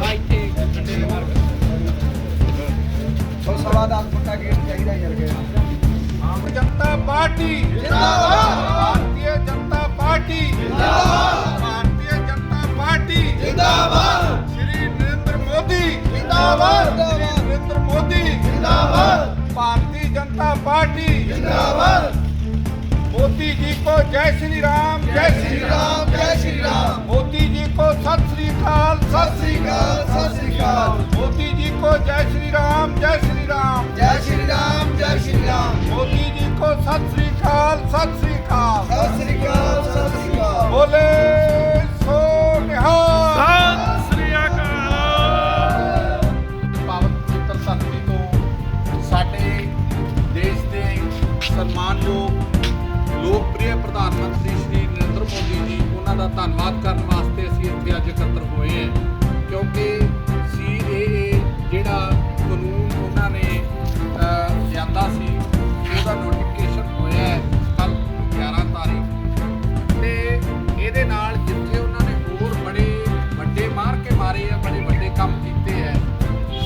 ਆ ਇੱਥੇ ਕੰਡੇ ਦੇ ਮਾਰ ਕੇ ਉਹ ਸਵਾ ਦਾ ਫੁੱਟਾ ਗੇਟ ਚਾਹੀਦਾ ਯਾਰ ਕੇ ਆਮ ਜਨਤਾ ਪਾਰਟੀ ਜਿੰਦਾਬਾਦ ਭਾਰਤੀ ਜਨਤਾ ਪਾਰਟੀ ਜਿੰਦਾਬਾਦ ਭਾਰਤੀ ਜਨਤਾ ਪਾਰਟੀ ਜਿੰਦਾਬਾਦ ਸ਼੍ਰੀ ਨਰਿੰਦਰ ਮੋਦੀ ਜਿੰਦਾਬਾਦ ਸ਼੍ਰੀ ਨਰਿੰਦਰ ਮੋਦੀ ਜਿੰਦਾਬਾਦ ਭਾਰਤੀ ਜਨਤਾ ਪਾਰਟੀ ਜਿੰਦਾਬਾਦ मोदी जी को जय श्री राम। जय श्री राम जय श्री राम। मोदी जी को सत श्री अकाल सत श्री अकाल सत श्री अकाल मोदी जी को जय श्री राम जय श्री राम ਜੈ ਸ਼੍ਰੀ ਰਾਮ ਜੈ ਸ਼੍ਰੀ ਰਾਮ मोदी जी को सत श्री अकाल सत श्री अकाल ਸਤਿ ਸ੍ਰੀ ਅਕਾਲ ਸਤਿ ਸ੍ਰੀ ਅਕਾਲ बोले सो निहाल ਸਤਿ ਸ੍ਰੀ ਅਕਾਲ ਪਾਵਨ ਪਵਿੱਤਰ ਧਰਤੀ ਤੋਂ ਸਾਡੇ ਦੇਸ਼ ਦੇ ਸਨਮਾਨਯੋਗ ਲੋਕਪ੍ਰਿਯ ਪ੍ਰਧਾਨ ਮੰਤਰੀ ਸ਼੍ਰੀ ਨਰਿੰਦਰ ਮੋਦੀ ਜੀ ਉਹਨਾਂ ਦਾ ਧੰਨਵਾਦ ਕਰਨ ਵਾਸਤੇ ਅਸੀਂ ਇੱਥੇ ਅੱਜ ਇਕੱਤਰ ਹੋਏ ਹਾਂ। ਕਿਉਂਕਿ ਸੀਏਏ ਜਿਹੜਾ ਕਾਨੂੰਨ ਉਹਨਾਂ ਨੇ ਅਹ, ਲਿਆਂਦਾ ਸੀ ਉਹਦਾ ਨੋਟੀਫਿਕੇਸ਼ਨ ਹੋਇਆ ਹੈ ਕੱਲ 11 ਤਾਰੀਖ। ਤੇ ਇਹਦੇ ਨਾਲ ਜਿੱਥੇ ਉਹਨਾਂ ਨੇ ਹੋਰ ਬੜੇ ਵੱਡੇ ਮਾਰ ਕੇ ਮਾਰੇ ਆ ਬੜੇ ਵੱਡੇ ਕੰਮ ਕੀਤੇ ਆ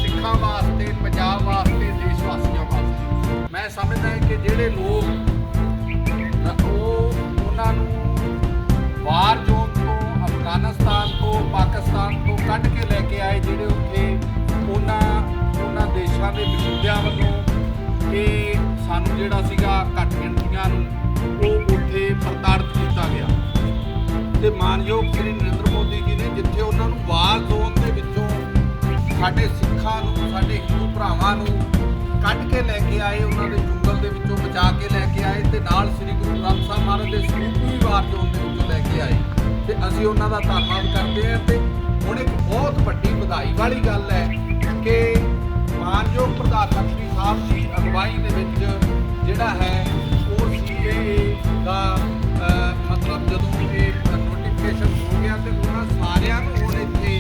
ਸਿੱਖਾਂ ਵਾਸਤੇ ਪੰਜਾਬ ਵਾਸਤੇ ਦੇਸ਼ ਵਾਸੀਆਂ ਵਾਸਤੇ। ਮੈਂ ਸਮਝਦਾ ਕਿ ਜਿਹੜੇ ਲੋਕ ਅਫਗਾਨਿਸਤਾਨ ਤੋਂ ਪਾਕਿਸਤਾਨ ਤੋਂ ਕੱਢ ਕੇ ਲੈ ਕੇ ਆਏ ਜਿਹੜੇ ਉੱਥੇ ਉਹਨਾਂ ਉਹਨਾਂ ਦੇਸ਼ਾਂ ਦੇ ਵਸਿੰਦਿਆਂ ਵੱਲੋਂ ਇਹ ਸਾਨੂੰ ਜਿਹੜਾ ਸੀਗਾ ਘੱਟ ਗਿਣਤੀਆਂ ਨੂੰ ਉਹ ਉੱਥੇ ਪ੍ਰਤਾੜਿਤ ਕੀਤਾ ਗਿਆ। ਤੇ ਮਾਨਯੋਗ ਸ੍ਰੀ ਨਰਿੰਦਰ ਮੋਦੀ ਜੀ ਨੇ ਜਿੱਥੇ ਉਹਨਾਂ ਨੂੰ ਵਾਰ ਜ਼ੋਨ ਦੇ ਵਿੱਚੋਂ ਸਾਡੇ ਸਿੱਖਾਂ ਨੂੰ ਸਾਡੇ ਹਿੰਦੂ ਭਰਾਵਾਂ ਨੂੰ ਕੱਢ ਕੇ ਲੈ ਕੇ ਆਏ ਉਹਨਾਂ ਦੇ ਜੰਗਲ ਦੇ ਵਿੱਚੋਂ ਬਚਾ ਕੇ ਲੈ ਕੇ ਆਏ ਤੇ ਨਾਲ ਸ੍ਰੀ ਗੁਰੂ ਗ੍ਰੰਥ ਸਾਹਿਬ ਮਹਾਰਾਜ ਦੇ ਸਰੂਪ ਵੀ ਵਾਰ ਜ਼ੋਨ ਦੇ ਵਿੱਚੋਂ ਲੈ ਕੇ ਆਏ। ਅਸੀਂ ਉਹਨਾਂ ਦਾ ਧੰਨਵਾਦ ਕਰਦੇ ਹਾਂ ਤੇ ਹੁਣ ਇੱਕ ਬਹੁਤ ਵੱਡੀ ਵਧਾਈ ਵਾਲੀ ਗੱਲ ਹੈ ਕਿ ਮਾਨਯੋਗ ਪ੍ਰਧਾਨ ਮੰਤਰੀ ਸਾਹਿਬ ਦੀ ਅਗਵਾਈ ਦੇ ਵਿੱਚ ਜਿਹੜਾ ਹੈ, ਉਹ ਸੀਏਏ ਦਾ ਮਤਲਬ ਜਦੋਂ ਇਹ ਨੋਟੀਫਿਕੇਸ਼ਨ ਹੋ ਗਿਆ ਤੇ ਉਹਨਾਂ ਸਾਰਿਆਂ ਨੂੰ ਹੁਣ ਇੱਥੇ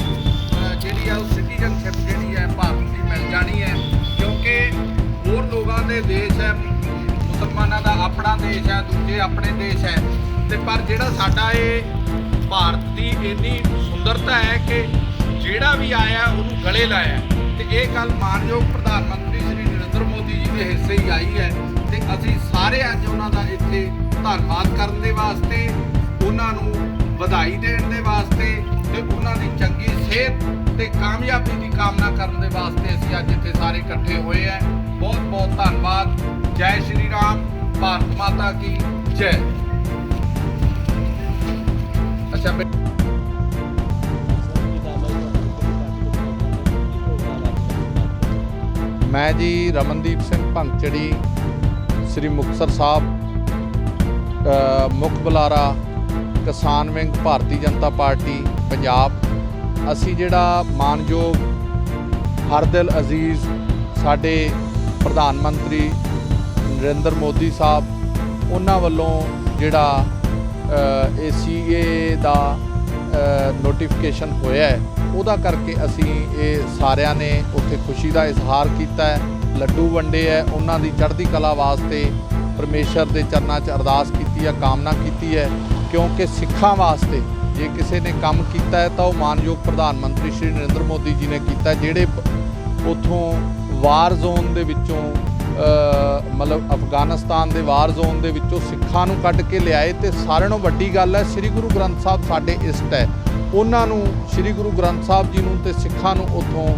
ਜਿਹੜੀ ਆ ਉਹ ਸਿਟੀਜ਼ਨਸ਼ਿਪ ਜਿਹੜੀ ਹੈ ਭਾਰਤ ਦੀ ਮਿਲ ਜਾਣੀ ਹੈ। ਕਿਉਂਕਿ ਹੋਰ ਲੋਕਾਂ ਦੇ ਦੇਸ਼ ਹੈ, ਮੁਸਲਮਾਨਾਂ ਦਾ ਆਪਣਾ ਦੇਸ਼ ਹੈ, ਦੂਜੇ ਆਪਣੇ ਦੇਸ਼ ਹੈ। ਤੇ ਪਰ ਜਿਹੜਾ ਸਾਡਾ ਇਹ ਭਾਰਤ ਦੀ ਇੰਨੀ ਸੁੰਦਰਤਾ ਹੈ ਕਿ ਜਿਹੜਾ ਵੀ ਆਇਆ ਉਹਨੂੰ ਗਲੇ ਲਾਇਆ ਤੇ ਇਹ ਗੱਲ ਮਾਨਯੋਗ ਪ੍ਰਧਾਨ ਮੰਤਰੀ ਸ਼੍ਰੀ ਨਰਿੰਦਰ ਮੋਦੀ ਜੀ ਦੇ ਹਿੱਸੇ ਹੀ ਆਈ ਹੈ ਤੇ ਅਸੀਂ ਸਾਰੇ ਅੱਜ ਉਹਨਾਂ ਦਾ ਇੱਥੇ ਧੰਨਵਾਦ ਕਰਨ ਦੇ ਵਾਸਤੇ, ਉਹਨਾਂ ਨੂੰ ਵਧਾਈ ਦੇਣ ਦੇ ਵਾਸਤੇ ਤੇ ਉਹਨਾਂ ਦੀ ਚੰਗੀ ਸਿਹਤ ਤੇ ਕਾਮਯਾਬੀ ਦੀ ਕਾਮਨਾ ਕਰਨ ਦੇ ਵਾਸਤੇ ਅਸੀਂ ਅੱਜ ਇੱਥੇ ਸਾਰੇ ਇਕੱਠੇ ਹੋਏ ਹਾਂ। ਬਹੁਤ ਬਹੁਤ ਧੰਨਵਾਦ। ਜੈ ਸ਼੍ਰੀ ਰਾਮ। ਭਾਰਤ ਮਾਤਾ ਕੀ ਜੈ। ਅੱਛਾ ਮੈਂ ਜੀ ਰਮਨਦੀਪ ਸਿੰਘ ਭੰਗਚੜੀ ਸ੍ਰੀ ਮੁਕਤਸਰ ਸਾਹਿਬ ਅ, ਮੁੱਖ ਬੁਲਾਰਾ ਕਿਸਾਨ ਵਿੰਗ ਭਾਰਤੀ ਜਨਤਾ ਪਾਰਟੀ ਪੰਜਾਬ। ਅਸੀਂ ਜਿਹੜਾ ਮਾਨਯੋਗ ਹਰਦਿਲ ਅਜ਼ੀਜ਼ ਸਾਡੇ ਪ੍ਰਧਾਨ ਮੰਤਰੀ ਨਰਿੰਦਰ ਮੋਦੀ ਸਾਹਿਬ ਉਹਨਾਂ ਵੱਲੋਂ ਜਿਹੜਾ ਏਸੀਏ ਦਾ ਨੋਟੀਫਿਕੇਸ਼ਨ ਹੋਇਆ ਹੈ। ਉਹਦਾ ਕਰਕੇ ਅਸੀਂ ਇਹ ਸਾਰਿਆਂ ਨੇ ਉੱਥੇ ਖੁਸ਼ੀ ਦਾ ਇਜ਼ਹਾਰ ਕੀਤਾ ਹੈ। ਲੱਡੂ ਵੰਡੇ ਹੈ। ਉਹਨਾਂ ਦੀ ਚੜ੍ਹਦੀ ਕਲਾ ਵਾਸਤੇ ਪਰਮੇਸ਼ਰ ਦੇ ਚਰਨਾਂ 'ਚ ਅਰਦਾਸ ਕੀਤੀ ਹੈ, ਕਾਮਨਾ ਕੀਤੀ ਹੈ। ਕਿਉਂਕਿ ਸਿੱਖਾਂ ਵਾਸਤੇ ਜੇ ਕਿਸੇ ਨੇ ਕੰਮ ਕੀਤਾ ਹੈ, ਤਾਂ ਉਹ ਮਾਨਯੋਗ ਪ੍ਰਧਾਨ ਮੰਤਰੀ ਸ਼੍ਰੀ ਨਰਿੰਦਰ ਮੋਦੀ ਜੀ ਨੇ ਕੀਤਾ ਜਿਹੜੇ ਪ- ਉੱਥੋਂ ਵਾਰ ਜ਼ੋਨ ਦੇ ਵਿੱਚੋਂ ਮਤਲਬ ਅਫਗਾਨਿਸਤਾਨ ਦੇ ਵਾਰ ਜ਼ੋਨ ਦੇ ਵਿੱਚੋਂ ਸਿੱਖਾਂ ਨੂੰ ਕੱਢ ਕੇ ਲਿਆਏ ਤੇ ਸਾਰਿਆਂ ਨਾਲੋਂ ਵੱਡੀ ਗੱਲ ਹੈ, ਸ੍ਰੀ ਗੁਰੂ ਗ੍ਰੰਥ ਸਾਹਿਬ ਸਾਡੇ ਇਸ਼ਟ ਹੈ। ਉਹਨਾਂ ਨੂੰ, ਸ੍ਰੀ ਗੁਰੂ ਗ੍ਰੰਥ ਸਾਹਿਬ ਜੀ ਨੂੰ ਤੇ ਸਿੱਖਾਂ ਨੂੰ ਉੱਥੋਂ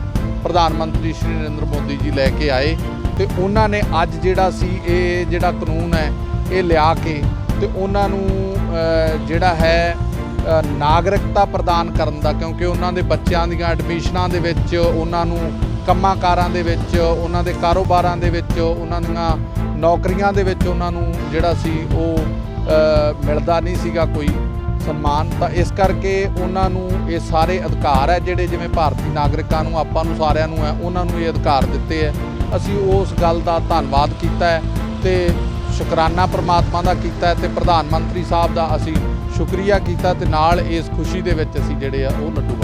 ਪ੍ਰਧਾਨ ਮੰਤਰੀ ਸ਼੍ਰੀ ਨਰਿੰਦਰ ਮੋਦੀ ਜੀ ਲੈ ਕੇ ਆਏ ਤੇ ਉਹਨਾਂ ਨੇ ਅੱਜ ਜਿਹੜਾ ਸੀ, ਇਹ ਜਿਹੜਾ ਕਾਨੂੰਨ ਹੈ, ਇਹ ਲਿਆ ਕੇ ਤੇ ਉਹਨਾਂ ਨੂੰ ਜਿਹੜਾ ਹੈ ਨਾਗਰਿਕਤਾ ਪ੍ਰਦਾਨ ਕਰਨ ਦਾ, ਕਿਉਂਕਿ ਉਹਨਾਂ ਦੇ ਬੱਚਿਆਂ ਦੀਆਂ ਐਡਮਿਸ਼ਨਾਂ ਦੇ ਵਿੱਚ ਉਹਨਾਂ ਨੂੰ ਕੰਮਾਂ ਕਾਰਾਂ ਦੇ ਵਿੱਚ, ਉਹਨਾਂ ਦੇ ਕਾਰੋਬਾਰਾਂ ਦੇ ਵਿੱਚ, ਉਹਨਾਂ ਦੀਆਂ ਨੌਕਰੀਆਂ ਦੇ ਵਿੱਚ ਉਹਨਾਂ ਨੂੰ ਜਿਹੜਾ ਸੀ ਉਹ ਮਿਲਦਾ ਨਹੀਂ ਸੀਗਾ ਕੋਈ ਸਨਮਾਨ। ਤਾਂ ਇਸ ਕਰਕੇ ਉਹਨਾਂ ਨੂੰ ਇਹ ਸਾਰੇ ਅਧਿਕਾਰ ਹੈ ਜਿਹੜੇ ਜਿਵੇਂ ਭਾਰਤੀ ਨਾਗਰਿਕਾਂ ਨੂੰ, ਆਪਾਂ ਨੂੰ ਸਾਰਿਆਂ ਨੂੰ ਹੈ, ਉਹਨਾਂ ਨੂੰ ਇਹ ਅਧਿਕਾਰ ਦਿੱਤੇ ਹੈ। ਅਸੀਂ ਉਸ ਗੱਲ ਦਾ ਧੰਨਵਾਦ ਕੀਤਾ ਹੈ ਤੇ ਸ਼ੁਕਰਾਨਾ ਪ੍ਰਮਾਤਮਾ ਦਾ ਕੀਤਾ ਹੈ ਤੇ ਪ੍ਰਧਾਨ ਮੰਤਰੀ ਸਾਹਿਬ ਦਾ ਅਸੀਂ ਸ਼ੁਕਰੀਆ ਕੀਤਾ ਤੇ ਨਾਲ ਇਸ ਖੁਸ਼ੀ ਦੇ ਵਿੱਚ ਅਸੀਂ ਜਿਹੜੇ ਆ ਉਹ ਲੱਡੂ